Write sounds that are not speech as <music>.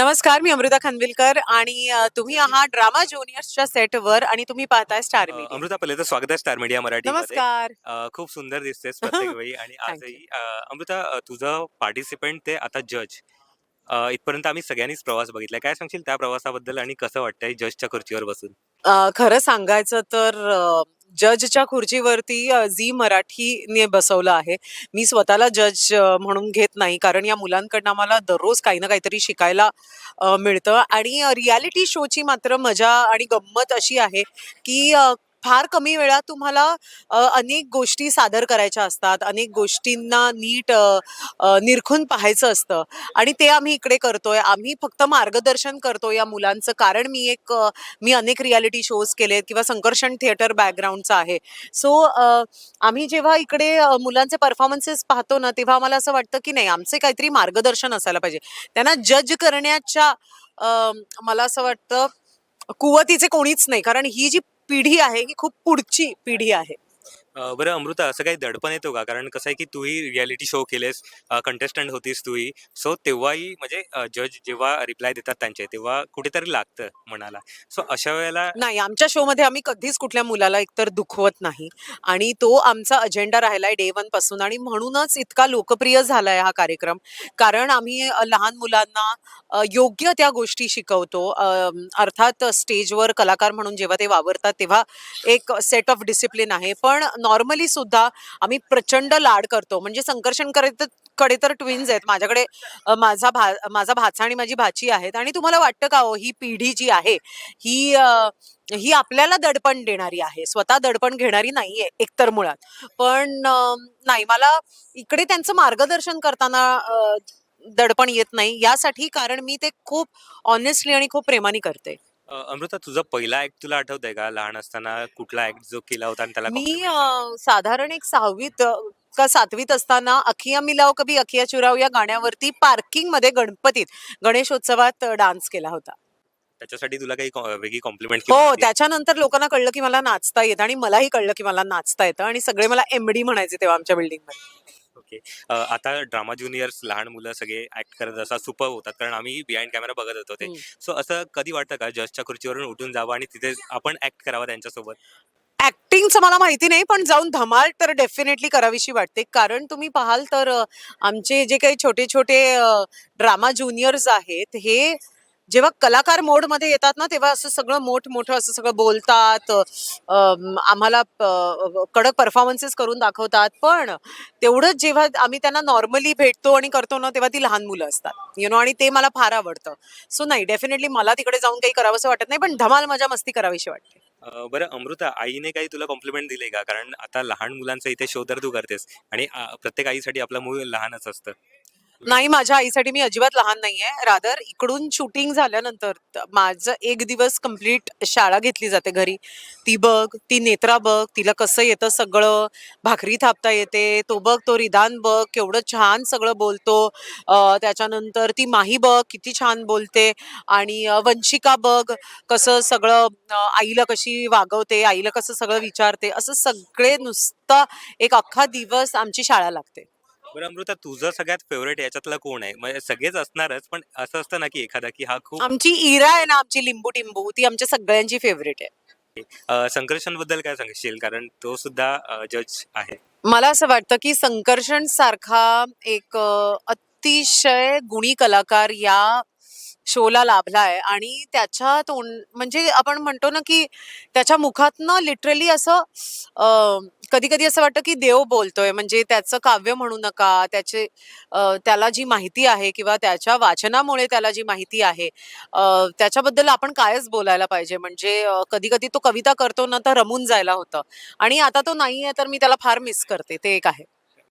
नमस्कार मी अमृता खानविलकर आणि तुम्ही आहात ड्रामा ज्युनियर्सच्या सेटवर आणि तुम्ही पाहताय स्टार मीडिया. अमृता पहिले तर स्वागत आहे स्टार मीडिया मराठी नमस्कार. खूप सुंदर दिसतेस <laughs> प्रत्येक वेळी आणि आजही अमृता तुझं पार्टिसिपेंट ते आता जज इथपर्यंत आम्ही सगळ्यांनीच प्रवास बघितलाय. काय सांगशील त्या प्रवासाबद्दल आणि कसं वाटतंय जजच्या खुर्चीवर बसून? खरं सांगायचं तर जजच्या खुर्चीवरती झी मराठीने बसवलं आहे. मी स्वतःला जज म्हणून घेत नाही कारण या मुलांकडनं आम्हाला दररोज काही ना काहीतरी शिकायला मिळतं. आणि रियालिटी शोची मात्र मजा आणि गंमत अशी आहे की फार कमी वेळात तुम्हाला अनेक गोष्टी सादर करायच्या असतात अनेक गोष्टींना नीट निरखून पाहायचं असतं. आणि ते आम्ही इकडे करतोय. आम्ही फक्त मार्गदर्शन करतो या मुलांचं. कारण मी एक मी अनेक रियालिटी शोज केलेत किंवा संकर्षण थिएटर बॅकग्राऊंडचा आहे. सो आम्ही जेव्हा इकडे मुलांचे परफॉर्मन्सेस पाहतो ना तेव्हा आम्हाला असं वाटतं की नाही आमचे काहीतरी मार्गदर्शन असायला पाहिजे. त्यांना जज करण्याच्या मला असं वाटतं कुवतीचे कोणीच नाही. कारण ही जी पिढी आहे ही खूप पुढची पिढी आहे. अ, बरं अमृता असं काही दडपण येतो का? कारण कसं आहे की तूही रियालिटी शो केलेस कंटेस्टंट होतीस तूही. सो तेव्हाही म्हणजे जज जेव्हा रिप्लाय देतात त्यांचे तेव्हा कुठेतरी लागतं मनाला. सो अशा वेळेला नाही आमच्या शोमध्ये आम्ही कधीच कुठल्या मुलाला एकतर दुखवत नाही. आणि तो आमचा अजेंडा राहिलाय डे वनपासून. आणि म्हणूनच इतका लोकप्रिय झालाय हा कार्यक्रम. कारण आम्ही अ, लहान मुलांना अ, योग्य त्या गोष्टी शिकवतो. अर्थात स्टेजवर कलाकार म्हणून जेव्हा ते वावरतात तेव्हा एक सेट ऑफ डिसिप्लिन आहे. पण नॉर्मली सुद्धा आम्ही प्रचंड लाड करतो. म्हणजे संकर्षण करत कडे तर ट्विन्स आहेत. माझ्याकडे माझा भा माझा भाचा आणि माझी भाची आहेत. आणि तुम्हाला वाटतं का हो ही पिढी जी आहे ही ही आपल्याला दडपण देणारी आहे. स्वतः दडपण घेणारी नाहीये एकतर मुळात. पण नाही मला इकडे त्यांचं मार्गदर्शन करताना दडपण येत नाही. यासाठी कारण मी ते खूप ऑनेस्टली आणि खूप प्रेमाने करते. अ, अमृता तुझा पहिला ऍक्ट तुला आठवत आहे का? लहान असताना कुठला ऍक्ट जो केला होता आणि त्याला मी अ, साधारण एक सहावीत अ, का सातवीत असताना अखिया मिलाव कभी अखिया चुराव या गाण्यावरती पार्किंगमध्ये गणपतीत गणेशोत्सवात डान्स केला होता. त्याच्यासाठी तुला काही कॉ- वेगळी कॉम्प्लिमेंट हो त्याच्यानंतर लोकांना कळलं की मला नाचता येतं आणि मलाही कळलं की मला नाचता येतं आणि सगळे मला एमडी म्हणायचे तेव्हा आमच्या बिल्डिंगमध्ये. ओके. अ, आता ड्रामा ज्युनियर्स लहान मुलं सगळे ऍक्ट करत असतात सुपर होतात कारण आम्ही बिहाइंड कॅमेरा बघत होतो ते. हम्म. सो असं कधी वाटतं का जजच्या खुर्चीवरून उठून जावं आणि तिथे आपण ऍक्ट करावा त्यांच्यासोबत? ऍक्टिंगचं मला माहिती नाही पण जाऊन धमाल तर डेफिनेटली करावीशी वाटते. कारण तुम्ही पाहाल तर अ, आमचे जे काही छोटे छोटे ड्रामा ज्युनियर्स आहेत हे जेव्हा कलाकार मोडमध्ये येतात ना तेव्हा असं सगळं मोठ मोठं असं सगळं बोलतात. आम्हाला कडक परफॉर्मन्सेस करून दाखवतात. पण तेवढंच जेव्हा आम्ही त्यांना नॉर्मली भेटतो आणि करतो ना तेव्हा ती लहान मुलं असतात. यु नो आणि ते मला फार आवडतं. सो नाही डेफिनेटली मला तिकडे जाऊन काही करावंसं वाटत नाही पण धमाल मजा मस्ती करावीशी वाटते. बरं अमृता आईने काही तुला कॉम्प्लिमेंट दिले का? कारण आता लहान मुलांचा इथे शो तर तू करतेस आणि प्रत्येक आईसाठी आपलं मूल लहानच असतं. नाही माझ्या आईसाठी मी अजिबात लहान नाहीये. रादर इकडून शूटिंग झाल्यानंतर त- माझं एक दिवस कंप्लीट शाळा घेतली जाते घरी. ती बघ ती नेत्रा बघ तिला कसं येतं सगळं भाकरी थापता येते तो बघ तो रिदान बघ केवढं छान सगळं बोलतो. त्याच्यानंतर ती माही बघ किती छान बोलते. आणि वंशिका बघ कसं सगळं आईला कशी वागवते आईला कसं सगळं विचारते असं सगळे नुसतं एक अख्खा दिवस आमची शाळा लागते. बरं अमृता तुझं सगळ्यात फेवरेट याच्यातला कोण आहे? म्हणजे सगळेच असणारच पण असं असतं ना की एखादा की हा खूप आमची इरा आहे ना आमची लिंबू टिंबू ती आमच्या सगळ्यांची फेवरेट आहे. संकर्षणबद्दल काय सांगशील? कारण तो सुद्धा जज आहे. मला असं वाटतं की संकर्षण सारखा एक अ, अतिशय गुणी कलाकार या शोला लाभलाय आणि त्याच्या तोंड म्हणजे आपण म्हणतो ना की त्याच्या मुखातनं लिटरली असं कधी कधी असं वाटतं की देव बोलतोय म्हणजे त्याचं काव्य म्हणू नका त्याचे त्याला जी माहिती आहे किंवा त्याच्या वाचनामुळे त्याला जी माहिती आहे त्याच्याबद्दल आपण कायच बोलायला पाहिजे. म्हणजे कधी कधी तो कविता करतो ना तर रमून जायला होतं. आणि आता तो नाही आहे तर मी त्याला फार मिस करते. ते एक आहे.